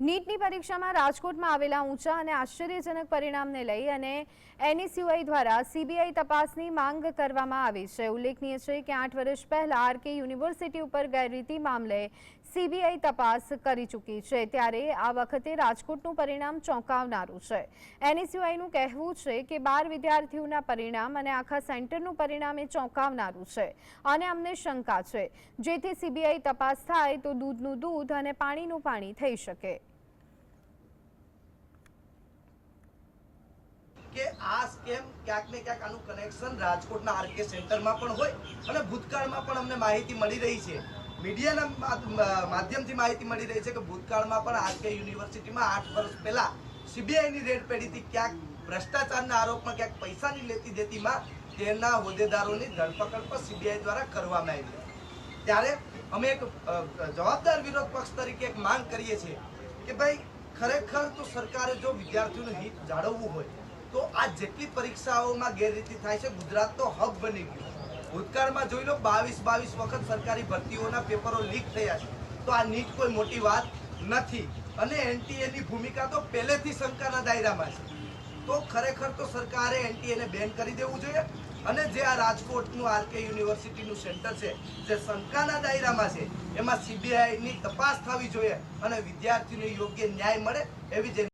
નીટની પરીક્ષામાં રાજકોટમાં આવેલા ઊંચા અને આશ્ચર્યજનક પરિણામને લઈ અને એનએસયુઆઈ દ્વારા સીબીઆઈ તપાસની માંગ કરવામાં આવી છે. ઉલ્લેખનીય છે કે આઠ વર્ષ પહેલા આરકે યુનિવર્સિટી ઉપર ગેરરીતિ મામલે સીબીઆઈ તપાસ કરી ચૂકી છે. ત્યારે આ વખતે રાજકોટનું પરિણામ ચોંકાવનારું છે. એનએસયુઆઈનું કહેવું છે કે બાર વિદ્યાર્થીઓના પરિણામ અને આખા સેન્ટરનું પરિણામ એ ચોંકાવનારું છે અને અમને શંકા છે. જેથી સીબીઆઈ તપાસ થાય તો દૂધનું દૂધ અને પાણીનું પાણી થઈ શકે. કે આ સ્કેમ ક્યાંક ને ક્યાંક આનું કનેક્શન રાજકોટના આરકે સેન્ટરમાં પણ હોય અને ભૂતકાળમાં પણ અમને માહિતી મળી રહી છે. મીડિયાના માધ્યમથી માહિતી મળી રહી છે કે ભૂતકાળમાં પણ આરકે યુનિવર્સિટીમાં આઠ વર્ષ પહેલાં સીબીઆઈની રેડ પેઢીથી ક્યાંક ભ્રષ્ટાચારના આરોપમાં ક્યાંક પૈસાની લેતી દેતીમાં તેના હોદ્દેદારોની ધરપકડ પણ સીબીઆઈ દ્વારા કરવામાં આવી ત્યારે અમે એક જવાબદાર વિરોધ પક્ષ તરીકે એક માંગ કરીએ છીએ કે ભાઈ, ખરેખર તો સરકારે જો વિદ્યાર્થીઓનું હિત જાળવવું હોય તો આ જેટલી પરીક્ષાઓમાં ગેરરીતિ થાય છે, ગુજરાત તો હબ બની ગયું ભૂતકાળમાં જોઈ લો, બાવીસ બાવીસ વખત સરકારી ભરતીઓના પેપરો લીક થયા છે. તો આ નીટ કોઈ મોટી વાત નથી. અને એનટીએની ભૂમિકા તો પહેલેથી શંકાના દાયરામાં છે. તો ખરેખર તો સરકારે એનટીએને બેન કરી દેવું જોઈએ. અને જે આ રાજકોટનું આરકે યુનિવર્સિટીનું સેન્ટર છે, જે શંકાના દાયરામાં છે, એમાં સીબીઆઈની તપાસ થવી જોઈએ અને વિદ્યાર્થીઓને યોગ્ય ન્યાય મળે એવી જે